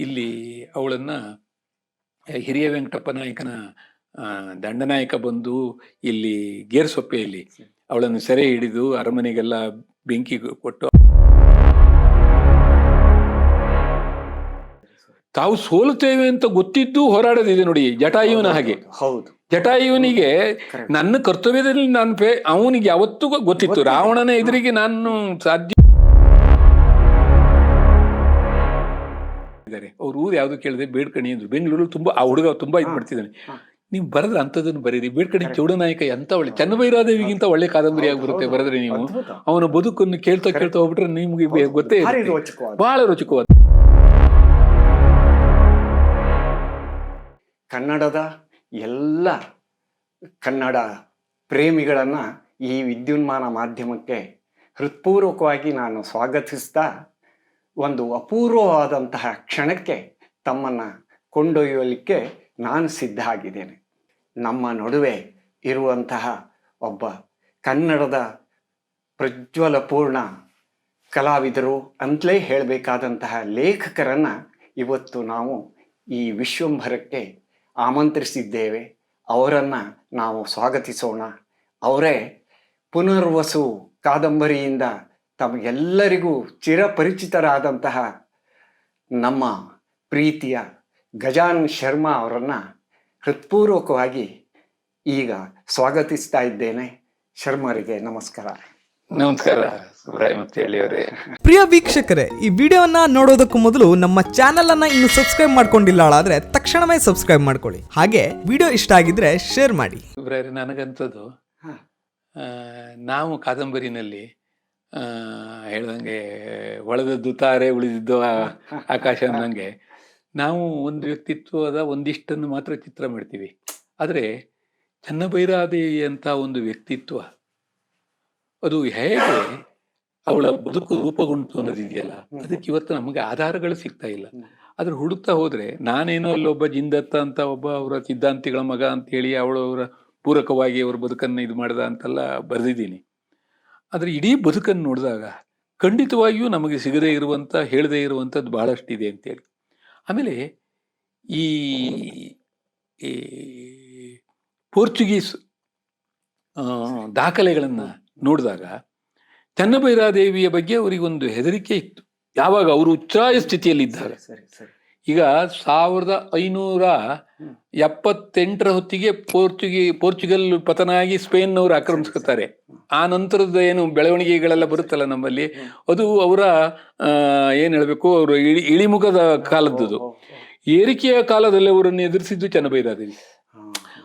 ಇಲ್ಲಿ ಅವಳನ್ನ ಹಿರಿಯ ವೆಂಕಟಪ್ಪ ನಾಯಕನ ದಂಡನಾಯಕ ಬಂದು ಇಲ್ಲಿ ಗೇರ್ಸೊಪ್ಪೆಯಲ್ಲಿ ಅವಳನ್ನು ಸೆರೆ ಹಿಡಿದು ಅರಮನೆಗೆಲ್ಲ ಬೆಂಕಿ ಕೊಟ್ಟು ತಾವು ಸೋಲುತ್ತೇವೆ ಅಂತ ಗೊತ್ತಿದ್ದು ಹೋರಾಡೋದಿದೆ ನೋಡಿ ಜಟಾಯುವನ ಹಾಗೆ. ಹೌದು ಜಟಾಯುವನಿಗೆ ನನ್ನ ಕರ್ತವ್ಯದಲ್ಲಿ ನಾನು ಪೇ ಅವನಿಗೆ ಯಾವತ್ತೂ ಗೊತ್ತಿತ್ತು. ರಾವಣನ ಎದುರಿಗೆ ನಾನು ಸಾಧ್ಯ ಇದ್ದಾರೆ ಅವ್ರ ಊರು ಯಾವುದು ಕೇಳಿದೆ ಬೇಡ್ಕಣಿ ಅಂದ್ರು. ಬೆಂಗಳೂರಲ್ಲಿ ತುಂಬಾ ಆ ಹುಡುಗ ತುಂಬಾ ಇದು ಮಾಡ್ತಿದ್ದಾನೆ. ನೀವು ಬರೆದ್ರೆ ಅಂಥದ್ದನ್ನು ಬರೀರಿ. ಬೇಡ್ಕಣಿ ಚೌಡ ಚೌಡನಾಯಕ ಎಂತ ಒಳ್ಳೆ ಚನ್ನಭೈರಾದೇವಿಗಿಂತ ಒಳ್ಳೆ ಕಾದಂಬರಿ ಆಗಿರುತ್ತೆ ಬರೆದ್ರೆ ನೀವು. ಅವನ ಬದುಕನ್ನು ಕೇಳ್ತಾ ಕೇಳ್ತಾ ಹೋಗ್ಬಿಟ್ರೆ ನಿಮ್ಗೆ ಗೊತ್ತೇ. ಬಹಳ ರುಚಿಕವಾದ. ಕನ್ನಡದ ಎಲ್ಲ ಕನ್ನಡ ಪ್ರೇಮಿಗಳನ್ನ ಈ ವಿದ್ಯುನ್ಮಾನ ಮಾಧ್ಯಮಕ್ಕೆ ಹೃತ್ಪೂರ್ವಕವಾಗಿ ನಾನು ಸ್ವಾಗತಿಸ್ತಾ ಒಂದು ಅಪೂರ್ವವಾದಂತಹ ಕ್ಷಣಕ್ಕೆ ತಮ್ಮನ್ನು ಕೊಂಡೊಯ್ಯಲಿಕ್ಕೆ ನಾನು ಸಿದ್ಧ ಆಗಿದ್ದೇನೆ ನಮ್ಮ ನಡುವೆ ಇರುವಂತಹ ಒಬ್ಬ ಕನ್ನಡದ ಪ್ರಜ್ವಲಪೂರ್ಣ ಕಲಾವಿದರು ಅಂತಲೇ ಹೇಳಬೇಕಾದಂತಹ ಲೇಖಕರನ್ನು ಇವತ್ತು ನಾವು ಈ ವಿಶ್ವಂಭರಕ್ಕೆ ಆಮಂತ್ರಿಸಿದ್ದೇವೆ. ಅವರನ್ನು ನಾವು ಸ್ವಾಗತಿಸೋಣ. ಅವರೇ ಪುನರ್ವಸು ಕಾದಂಬರಿಯಿಂದ ತಮಗೆಲ್ಲರಿಗೂ ಚಿರಪರಿಚಿತರಾದಂತಹ ನಮ್ಮ ಪ್ರೀತಿಯ ಗಜಾನ್ ಶರ್ಮಾ ಅವರನ್ನು ಹೃತ್ಪೂರ್ವಕವಾಗಿ ಈಗ ಸ್ವಾಗತಿಸ್ತಾ ಇದ್ದೇನೆ. ಶರ್ಮರಿಗೆ ನಮಸ್ಕಾರ. ನಮಸ್ಕಾರ. ಪ್ರಿಯ ವೀಕ್ಷಕರೇ ಈ ವಿಡಿಯೋನ ನೋಡೋದಕ್ಕೂ ಮೊದಲು ನಮ್ಮ ಚಾನೆಲ್ ಅನ್ನ ಇನ್ನು ಸಬ್ಸ್ಕ್ರೈಬ್ ಮಾಡ್ಕೊಂಡಿಲ್ಲ ಆದ್ರೆ ತಕ್ಷಣವೇ ಸಬ್ಸ್ಕ್ರೈಬ್ ಮಾಡ್ಕೊಳ್ಳಿ. ಹಾಗೆ ವಿಡಿಯೋ ಇಷ್ಟ ಆಗಿದ್ರೆ ಶೇರ್ ಮಾಡಿ. ನನಗಂತದ್ದು ಹ. ನಾವು ಕಾದಂಬರಿನಲ್ಲಿ ಹೇಳ್ದಂಗೆ, ಒಳದದ್ದು ತಾರೆ, ಉಳಿದಿದ್ದು ಆಕಾಶ ಅಂದಂಗೆ, ನಾವು ಒಂದು ವ್ಯಕ್ತಿತ್ವದ ಒಂದಿಷ್ಟನ್ನು ಮಾತ್ರ ಚಿತ್ರ ಮಾಡ್ತೀವಿ. ಆದರೆ ಚನ್ನಭೈರಾದೇವಿ ಅಂತ ಒಂದು ವ್ಯಕ್ತಿತ್ವ, ಅದು ಹೇಗೆ ಅವಳ ಬದುಕು ರೂಪುಗೊಂಡು ಅನ್ನೋದಿದೆಯಲ್ಲ, ಅದಕ್ಕೆ ಇವತ್ತು ನಮಗೆ ಆಧಾರಗಳು ಸಿಗ್ತಾ ಇಲ್ಲ. ಆದ್ರೆ ಹುಡುಕ್ತಾ ಹೋದ್ರೆ, ನಾನೇನೋ ಅಲ್ಲೊಬ್ಬ ಜಿಂದತ್ತ ಅಂತ ಒಬ್ಬ ಅವರ ಸಿದ್ಧಾಂತಿಗಳ ಮಗ ಅಂತ ಹೇಳಿ ಅವಳು ಅವರ ಪೂರಕವಾಗಿ ಅವ್ರ ಬದುಕನ್ನು ಇದು ಮಾಡ್ದ ಅಂತೆಲ್ಲ ಬರೆದಿದ್ದೀನಿ. ಆದ್ರೆ ಇಡೀ ಬದುಕನ್ನು ನೋಡಿದಾಗ ಖಂಡಿತವಾಗಿಯೂ ನಮಗೆ ಸಿಗದೇ ಇರುವಂಥ ಹೇಳದೇ ಇರುವಂಥದ್ದು ಬಹಳಷ್ಟಿದೆ ಅಂತೇಳಿ. ಆಮೇಲೆ ಈ ಪೋರ್ಚುಗೀಸ್ ದಾಖಲೆಗಳನ್ನ ನೋಡಿದಾಗ ಚನ್ನಭೈರಾದೇವಿಯ ಬಗ್ಗೆ ಅವರಿಗೊಂದು ಹೆದರಿಕೆ ಇತ್ತು. ಯಾವಾಗ ಅವರು ಉಚ್ಚಾಯ ಸ್ಥಿತಿಯಲ್ಲಿದ್ದಾಗ ಸರಿ ಸರಿ. ಈಗ ಸಾವಿರದ ಐನೂರ. ಎಪ್ಪತ್ತೆಂಟರ ಹೊತ್ತಿಗೆ ಪೋರ್ಚುಗಿ ಪೋರ್ಚುಗಲ್ ಪತನ ಆಗಿ ಸ್ಪೇನ್ನವರು ಆಕ್ರಮಿಸ್ಕೊತಾರೆ. ಆ ನಂತರದ ಏನು ಬೆಳವಣಿಗೆಗಳೆಲ್ಲ ಬರುತ್ತಲ್ಲ ನಮ್ಮಲ್ಲಿ? ಅದು ಅವರ ಏನು ಹೇಳಬೇಕು ಅವರು ಇಳಿ ಇಳಿಮುಖದ ಕಾಲದ್ದು. ಏರಿಕೆಯ ಕಾಲದಲ್ಲಿ ಅವರನ್ನು ಎದುರಿಸಿದ್ದು ಚನ್ನಬೈರಾದೇವಿ.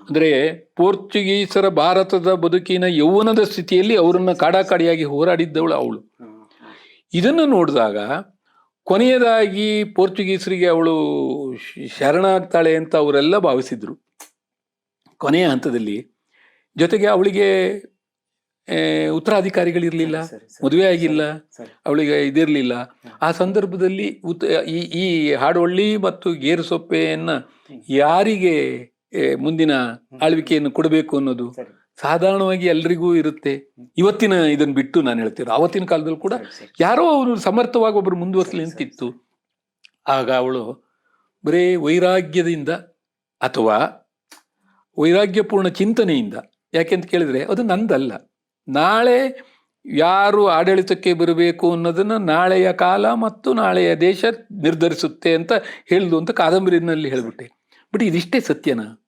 ಅಂದರೆ ಪೋರ್ಚುಗೀಸರ ಭಾರತದ ಬದುಕಿನ ಯೌವನದ ಸ್ಥಿತಿಯಲ್ಲಿ ಅವರನ್ನು ಕಾಡಾಕಾಡಿಯಾಗಿ ಹೋರಾಡಿದ್ದವಳು ಅವಳು. ಇದನ್ನು ನೋಡಿದಾಗ ಕೊನೆಯದಾಗಿ ಪೋರ್ಚುಗೀಸರಿಗೆ ಅವಳು ಶರಣಾಗ್ತಾಳೆ ಅಂತ ಅವರೆಲ್ಲ ಭಾವಿಸಿದ್ರು. ಕೊನೆಯ ಹಂತದಲ್ಲಿ ಜೊತೆಗೆ ಅವಳಿಗೆ ಉತ್ತರಾಧಿಕಾರಿಗಳಿರಲಿಲ್ಲ ಮದುವೆ ಆಗಿಲ್ಲ ಅವಳಿಗೆ ಇದಿರಲಿಲ್ಲ. ಆ ಸಂದರ್ಭದಲ್ಲಿ ಉತ್ ಈ ಈ ಹಾಡೊಳ್ಳಿ ಮತ್ತು ಗೇರುಸೊಪ್ಪೆಯನ್ನ ಯಾರಿಗೆ ಆ, ಮುಂದಿನ ಆಳ್ವಿಕೆಯನ್ನು ಕೊಡಬೇಕು ಅನ್ನೋದು ಸಾಧಾರಣವಾಗಿ ಎಲ್ರಿಗೂ ಇರುತ್ತೆ. ಇವತ್ತಿನ ಇದನ್ನ ಬಿಟ್ಟು ನಾನು ಹೇಳ್ತೀನಿ ಆವತ್ತಿನ ಕಾಲದಲ್ಲಿ ಕೂಡ. ಯಾರೋ ಅವರು ಸಮರ್ಥವಾಗಿ ಒಬ್ರು ಮುಂದುವರ್ಸಲಿ ಅಂತಿತ್ತು ಆಗ ಅವಳು ಬರೇ ವೈರಾಗ್ಯದಿಂದ ಅಥವಾ ವೈರಾಗ್ಯಪೂರ್ಣ ಚಿಂತನೆಯಿಂದ ಯಾಕೆಂತ ಕೇಳಿದ್ರೆ ಅದು ನಂದಲ್ಲ. ನಾಳೆ ಯಾರು ಆಡಳಿತಕ್ಕೆ ಬರಬೇಕು ಅನ್ನೋದನ್ನ ನಾಳೆಯ ಕಾಲ ಮತ್ತು ನಾಳೆಯ ದೇಶ ನಿರ್ಧರಿಸುತ್ತೆ ಅಂತ ಹೇಳಿದು ಅಂತ ಕಾದಂಬರಿನಲ್ಲಿ ಹೇಳಿಬಿಟ್ಟೆ. ಬಟ್ ಇದಿಷ್ಟೇ ಸತ್ಯನಾ?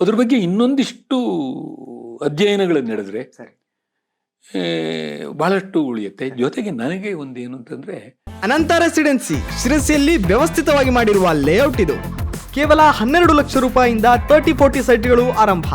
ಅದ್ರ ಬಗ್ಗೆ ಇನ್ನೊಂದಿಷ್ಟು ಅಧ್ಯಯನಗಳನ್ನು ನಡೆದ್ರೆ ಸರಿ. ಬಹಳಷ್ಟು ಉಳಿಯುತ್ತೆ. ಜೊತೆಗೆ ನನಗೆ ಒಂದೇನು ಅಂತಂದ್ರೆ ಅನಂತ ರೆಸಿಡೆನ್ಸಿ ಶಿರಸಿಯಲ್ಲಿ ವ್ಯವಸ್ಥಿತವಾಗಿ ಮಾಡಿರುವ ಲೇಔಟ್ ಇದು. ಕೇವಲ ಹನ್ನೆರಡು ಲಕ್ಷ ರೂಪಾಯಿಯಿಂದ ತರ್ಟಿ ಫೋರ್ಟಿ ಸೈಟ್ಗಳು ಆರಂಭ.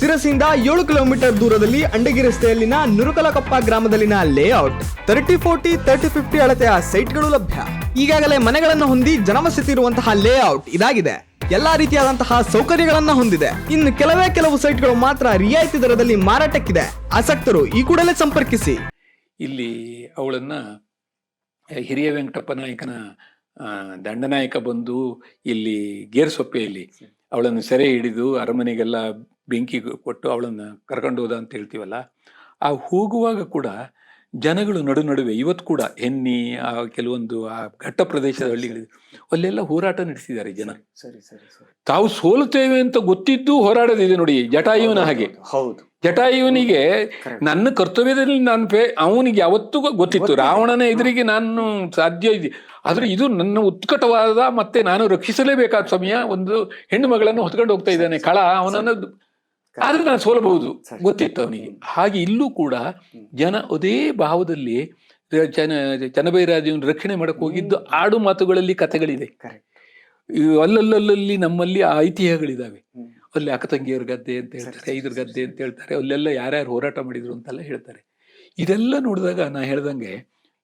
ಶಿರಸಿಯಿಂದ ಏಳು ಕಿಲೋಮೀಟರ್ ದೂರದಲ್ಲಿ ಅಂಡಗಿ ರಸ್ತೆಯಲ್ಲಿನ Nurukalakoppa ಗ್ರಾಮದಲ್ಲಿನ layout. Thirty forty thirty fifty ಅಳತೆಯ ಸೈಟ್ಗಳು ಲಭ್ಯ. ಈಗಾಗಲೇ ಮನೆಗಳನ್ನು ಹೊಂದಿ ಜನವಸತಿ ಇರುವಂತಹ ಲೇಔಟ್ ಇದಾಗಿದೆ. ಎಲ್ಲಾ ರೀತಿಯಾದಂತಹ ಸೌಕರ್ಯಗಳನ್ನ ಹೊಂದಿದೆ. ಇನ್ನು ಕೆಲವೇ ಕೆಲವು ಸೈಟ್ಗಳು ಮಾತ್ರ ರಿಯಾಯಿತಿ ದರದಲ್ಲಿ ಮಾರಾಟಕ್ಕಿದೆ. ಆಸಕ್ತರು ಈ ಕೂಡಲೇ ಸಂಪರ್ಕಿಸಿ. ಇಲ್ಲಿ ಅವಳನ್ನ ಹಿರಿಯ ವೆಂಕಟಪ್ಪ ನಾಯಕನ ದಂಡನಾಯಕ ಬಂದು ಇಲ್ಲಿ ಗೇರ್ಸೊಪ್ಪೆಯಲ್ಲಿ ಅವಳನ್ನು ಸೆರೆ ಹಿಡಿದು ಅರಮನೆಗೆಲ್ಲ ಬೆಂಕಿ ಕೊಟ್ಟು ಅವಳನ್ನು ಕರ್ಕೊಂಡು ಹೋದ ಅಂತ ಹೇಳ್ತೀವಲ್ಲ, ಆ ಹೋಗುವಾಗ ಕೂಡ ಜನಗಳು ನಡು ನಡುವೆ ಇವತ್ತು ಕೂಡ ಹೆನ್ನಿ ಆ ಕೆಲವೊಂದು ಆ ಘಟ್ಟ ಪ್ರದೇಶದ ಹಳ್ಳಿಗಳಿದೆ. ಅಲ್ಲೆಲ್ಲ ಹೋರಾಟ ನಡೆಸಿದ್ದಾರೆ ಜನ. ಸರಿ ಸರಿ ತಾವು ಸೋಲುತ್ತೇವೆ ಅಂತ ಗೊತ್ತಿದ್ದು ಹೋರಾಡೋದಿದೆ ನೋಡಿ ಜಟಾಯುವನ ಹಾಗೆ. ಹೌದು ಜಟಾಯುವನಿಗೆ ನನ್ನ ಕರ್ತವ್ಯದಲ್ಲಿ ನಾನು ಪೇ ಅವನಿಗೆ ಯಾವತ್ತೂ ಗೊತ್ತಿತ್ತು. ರಾವಣನ ಎದುರಿಗೆ ನಾನು ಸಾಧ್ಯ ಇದೆ. ಆದ್ರೆ ಇದು ನನ್ನ ಉತ್ಕಟವಾದ ಮತ್ತೆ ನಾನು ರಕ್ಷಿಸಲೇಬೇಕಾದ ಸಮಯ ಒಂದು ಹೆಣ್ಣು ಮಗಳನ್ನು ಹೊತ್ಕೊಂಡು ಹೋಗ್ತಾ ಇದ್ದಾನೆ. ಕಳ ಅವನನ್ನು ಆದ್ರೆ ನಾನು ಸೋಲಬಹುದು. ಗೊತ್ತಿತ್ತು ಅವನಿಗೆ. ಹಾಗೆ ಇಲ್ಲೂ ಕೂಡ ಜನ ಅದೇ ಭಾವದಲ್ಲಿ ಚನ ಚನ್ನಬೈರಾಜನ ರಕ್ಷಣೆ ಮಾಡಕ್ ಹೋಗಿದ್ದು ಆಡು ಮಾತುಗಳಲ್ಲಿ ಕಥೆಗಳಿದೆ ಅಲ್ಲಲ್ಲಲ್ಲಿ ನಮ್ಮಲ್ಲಿ ಆ ಐತಿಹ್ಯಗಳಿದಾವೆ. ಅಲ್ಲಿ ಅಕ್ಕ ತಂಗಿಯರ ಗದ್ದೆ ಅಂತ ಹೇಳ್ತಾರೆ ಇದ್ರ ಗದ್ದೆ ಅಂತ ಹೇಳ್ತಾರೆ ಅಲ್ಲೆಲ್ಲ ಯಾರ್ಯಾರು ಹೋರಾಟ ಮಾಡಿದ್ರು ಅಂತೆಲ್ಲ ಹೇಳ್ತಾರೆ. ಇದೆಲ್ಲ ನೋಡಿದಾಗ ನಾ ಹೇಳ್ದಂಗೆ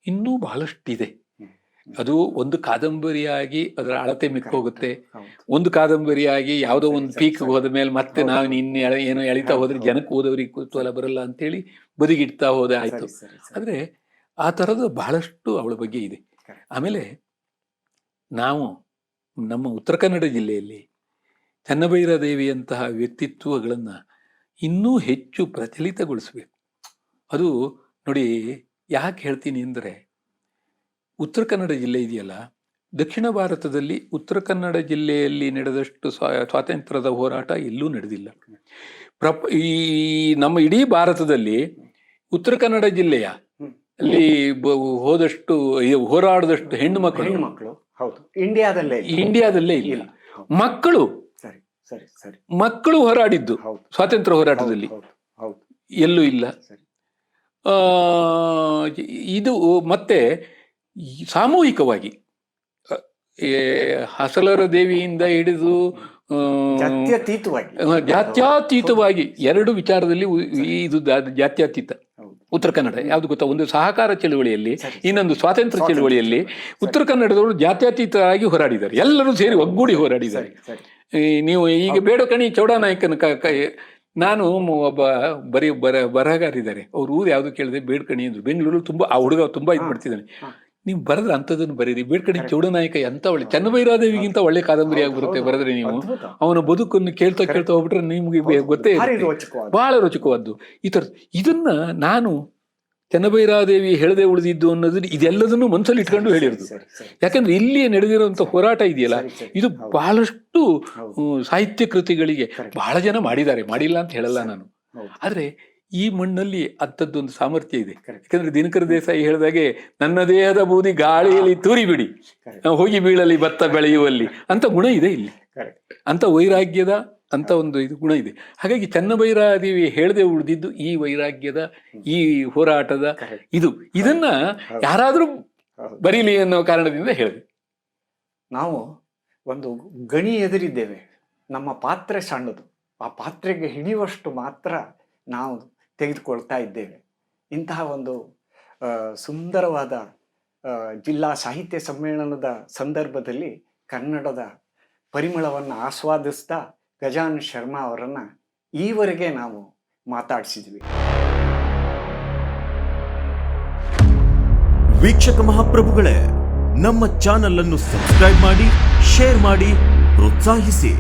ಇನ್ನೂ ಬಹಳಷ್ಟಿದೆ. ಅದು ಒಂದು ಕಾದಂಬರಿಯಾಗಿ ಅದರ ಅಳತೆ ಮಿಕ್ಕೋಗುತ್ತೆ ಒಂದು ಕಾದಂಬರಿಯಾಗಿ ಯಾವುದೋ ಒಂದು ಪೀಕ್. ಹೋದ ಮೇಲೆ ಮತ್ತೆ. ನಾವು ಇನ್ನು ಏನೋ ಎಳಿತಾ ಹೌದು, ಹೋದ್ರೆ ಹೌದು. ಜನಕ್ಕೆ ಓದೋರಿಗೆ ಕುತೂಹಲ ಬರಲ್ಲ ಅಂತೇಳಿ ಬದಿಗಿಡ್ತಾ ಹೋದೆ ಆಯ್ತು. ಆದ್ರೆ ಆ ತರದ ಬಹಳಷ್ಟು ಅವಳ ಬಗ್ಗೆ ಇದೆ ಆಮೇಲೆ ನಾವು ನಮ್ಮ ಉತ್ತರ ಕನ್ನಡ ಜಿಲ್ಲೆಯಲ್ಲಿ ಚನ್ನಭೈರದೇವಿಯಂತಹ ವ್ಯಕ್ತಿತ್ವಗಳನ್ನು ಇನ್ನೂ ಹೆಚ್ಚು ಪ್ರಚಲಿತಗೊಳಿಸ್ಬೇಕು ಅದು ನೋಡಿ ಯಾಕೆ ಹೇಳ್ತೀನಿ ಅಂದರೆ ಉತ್ತರ ಕನ್ನಡ ಜಿಲ್ಲೆ ಇದೆಯಲ್ಲ? ದಕ್ಷಿಣ ಭಾರತದಲ್ಲಿ ಉತ್ತರ ಕನ್ನಡ ಜಿಲ್ಲೆಯಲ್ಲಿ ನಡೆದಷ್ಟು ಸ್ವಾ- ಸ್ವಾತಂತ್ರ್ಯದ ಹೋರಾಟ ಎಲ್ಲೂ ನಡೆದಿಲ್ಲ. ಪ್ರಪ ಈ ನಮ್ಮ ಇಡೀ ಭಾರತದಲ್ಲಿ ಉತ್ತರ ಕನ್ನಡ ಜಿಲ್ಲೆಯ ಅಲ್ಲಿ ಹೋದಷ್ಟು ಹೋರಾಡದಷ್ಟು ಹೆಣ್ಣು ಮಕ್ಕಳು. ಮಕ್ಕಳು ಹೌದು. ಇಂಡಿಯಾದಲ್ಲೇ ಇಲ್ಲ. ಇಂಡಿಯಾದಲ್ಲೇ ಇಲ್ಲ. ಮಕ್ಕಳು. ಸರಿ ಸರಿ ಸರಿ. ಮಕ್ಕಳು ಹೋರಾಡಿದ್ದು ಸ್ವಾತಂತ್ರ್ಯ ಹೋರಾಟದಲ್ಲಿ. ಎಲ್ಲೂ ಇಲ್ಲ. ಇದು ಮತ್ತೆ ಸಾಮೂಹಿಕವಾಗಿ ಹಸಲರ ದೇವಿಯಿಂದ ಹಿಡಿದು ಜಾತ್ಯತೀತವಾಗಿ. ಜಾತ್ಯತೀತವಾಗಿ ಎರಡು ವಿಚಾರದಲ್ಲಿ ಇದು ಜಾತ್ಯತೀತ. ಉತ್ತರ ಕನ್ನಡ ಯಾವ್ದು ಗೊತ್ತಾ? ಒಂದು ಸಹಕಾರ ಚಳುವಳಿಯಲ್ಲಿ ಇನ್ನೊಂದು ಸ್ವಾತಂತ್ರ್ಯ ಚಳುವಳಿಯಲ್ಲಿ ಉತ್ತರ ಕನ್ನಡದವರು ಜಾತ್ಯತೀತರಾಗಿ ಹೋರಾಡಿದ್ದಾರೆ. ಎಲ್ಲರೂ ಸೇರಿ ಒಗ್ಗೂಡಿ ಹೋರಾಡಿದ್ದಾರೆ. ನೀವು ಈಗ ಬೇಡಕಣಿ ಚೌಡಾನಾಯಕನ ನಾನು ಒಬ್ಬ ಬರೀ ಬರ ಬರಹಗಾರಿದ್ದಾರೆ. ಅವ್ರ ಊರು ಯಾವುದು ಕೇಳಿದೆ ಬೇಡ್ಕಣಿ ಅಂದ್ರು. ಬೆಂಗಳೂರು ತುಂಬಾ ಆ ಹುಡುಗ ತುಂಬಾ ಇದು. ಮಾಡ್ತಿದ್ದಾನೆ. ನೀವು ಬರೆದ್ರೆ ಅಂಥದ್ದನ್ನು ಬರೀರಿ. ಬೇಡ್ಕಡೆ ಚೌಡನಾಯಕ ಎಂತ ಒಳ್ಳೆ ಚನ್ನಭೈರಾದೇವಿಗಿಂತ ಒಳ್ಳೆ ಕಾದಂಬರಿ ಆಗಿರುತ್ತೆ ಬರೆದ್ರೆ ನೀವು. ಅವನ ಬದುಕನ್ನು ಕೇಳ್ತಾ ಕೇಳ್ತಾ ಹೋಗ್ಬಿಟ್ರೆ ನಿಮ್ಗೆ ಗೊತ್ತೇ ಬಹಳ ರೋಚಕವಾದ್ದು. ಈ ತರ ಇದನ್ನ ನಾನು ಚನ್ನಭೈರಾದೇವಿ ಹೇಳದೆ ಉಳಿದಿದ್ದು ಅನ್ನೋದನ್ನ ಇದೆಲ್ಲದನ್ನು ಮನಸ್ಸಲ್ಲಿ ಇಟ್ಕೊಂಡು ಹೇಳಿರೋದು. ಯಾಕಂದ್ರೆ ಇಲ್ಲಿ ನಡೆದಿರುವಂತ ಹೋರಾಟ ಇದೆಯಲ್ಲ. ಇದು ಬಹಳಷ್ಟು ಸಾಹಿತ್ಯ ಕೃತಿಗಳಿಗೆ. ಬಹಳ ಜನ ಮಾಡಿದ್ದಾರೆ. ಮಾಡಿಲ್ಲ ಅಂತ ಹೇಳಲ್ಲ ನಾನು. ಆದ್ರೆ ಈ ಮಣ್ಣಲ್ಲಿ ಅಂಥದ್ದೊಂದು ಸಾಮರ್ಥ್ಯ ಇದೆ. ಯಾಕಂದ್ರೆ ದಿನಕರ ದೇಸಾಯಿ ಹೇಳಿದಾಗೆ ನನ್ನ ದೇಹದ ಬೂದಿ ಗಾಳಿಯಲ್ಲಿ ತೂರಿಬಿಡಿ. ನಾವು ಹೋಗಿ ಬೀಳಲಿ ಭತ್ತ ಬೆಳೆಯುವಲ್ಲಿ. ಅಂತ ಗುಣ ಇದೆ ಇಲ್ಲಿ. ಅಂತ ವೈರಾಗ್ಯದ ಅಂತ ಒಂದು ಇದು ಗುಣ ಇದೆ. ಹಾಗಾಗಿ ಚನ್ನಭೈರಾದೇವಿ ಹೇಳದೆ ಉಳಿದಿದ್ದು ಈ ವೈರಾಗ್ಯದ ಈ ಹೋರಾಟದ ಇದು. ಇದನ್ನ ಯಾರಾದರೂ ಯಾರಾದ್ರೂ ಬರೀಲಿ ಅನ್ನೋ ಕಾರಣದಿಂದ ಹೇಳಿದೆ. ನಾವು ಒಂದು ಗಣಿ ಎದುರಿದ್ದೇವೆ. ನಮ್ಮ ಪಾತ್ರೆ ಸಣ್ಣದು. ಆ ಪಾತ್ರೆಗೆ ಹಿಡಿಯುವಷ್ಟು ಮಾತ್ರ ನಾವು ತೆಗೆದುಕೊಳ್ತಾ ಇದ್ದೇವೆ. ಇಂತಹ ಒಂದು ಸುಂದರವಾದ ಜಿಲ್ಲಾ ಸಾಹಿತ್ಯ ಸಮ್ಮೇಳನದ ಸಂದರ್ಭದಲ್ಲಿ ಕನ್ನಡದ ಪರಿಮಳವನ್ನು ಆಸ್ವಾದಿಸ್ತಾ ಗಜಾನ್ ಶರ್ಮಾ ಅವರನ್ನು ಈವರೆಗೆ ನಾವು ಮಾತಾಡಿಸಿದ್ವಿ. ವೀಕ್ಷಕ ಮಹಾಪ್ರಭುಗಳೇ, ನಮ್ಮ ಚಾನಲ್ ಅನ್ನು ಸಬ್ಸ್ಕ್ರೈಬ್ ಮಾಡಿ, ಶೇರ್ ಮಾಡಿ, ಪ್ರೋತ್ಸಾಹಿಸಿ.